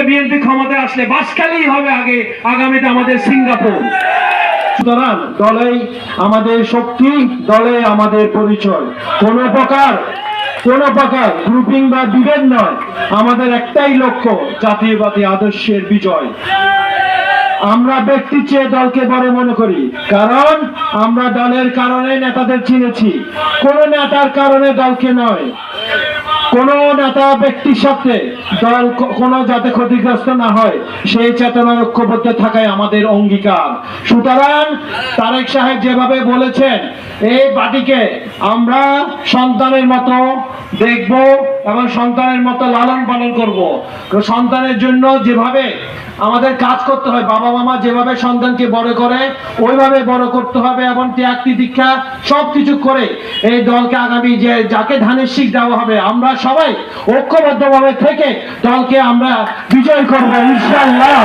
হবে বিএনপি ক্ষমতায় আসলে বাসখালী হবে আগে, আগামীতে আমাদের সিঙ্গাপুর। সুতরাং দলেই আমাদের শক্তি, দলে আমাদের পরিচয়। কোন প্রকার কোন প্রকার গ্রুপিং বা বিভেদ নয়। আমাদের একটাই লক্ষ্য, জাতীয়বাদী আদর্শের বিজয়। আমরা ব্যক্তি চেয়ে দলকে বড় মনে করি, কারণ আমরা দলের কারণে নেতাদের চিনেছি। কোন নেতার কারণে দলকে নয়। কোন নেতা ব্যক্তির সাথে দল কোনো যাতে ক্ষতিগ্রস্ত না হয়, সেই চেতনার ঐক্যবদ্ধ থাকাই আমাদের অঙ্গীকার। সুতরাং তারেক সাহেব যেভাবে বলেছেন, এই পার্টিকে আমরা সন্তানের মতো দেখব এবং সন্তানের মতো লালন পালন করব। সন্তানের জন্য যেভাবে আমাদের কাজ করতে হয়, বাবা মামা যেভাবে সন্তানকে বড় করে, ওইভাবে বড় করতে হবে এবং ত্যাগটি দীক্ষা সব কিছু করে এই দলকে আগামী যে যাকে ধানের শিখ দেওয়া হবে, আমরা সবাই ঐক্যবদ্ধভাবে থেকে দলকে আমরা বিজয় করব ইনশাল্লাহ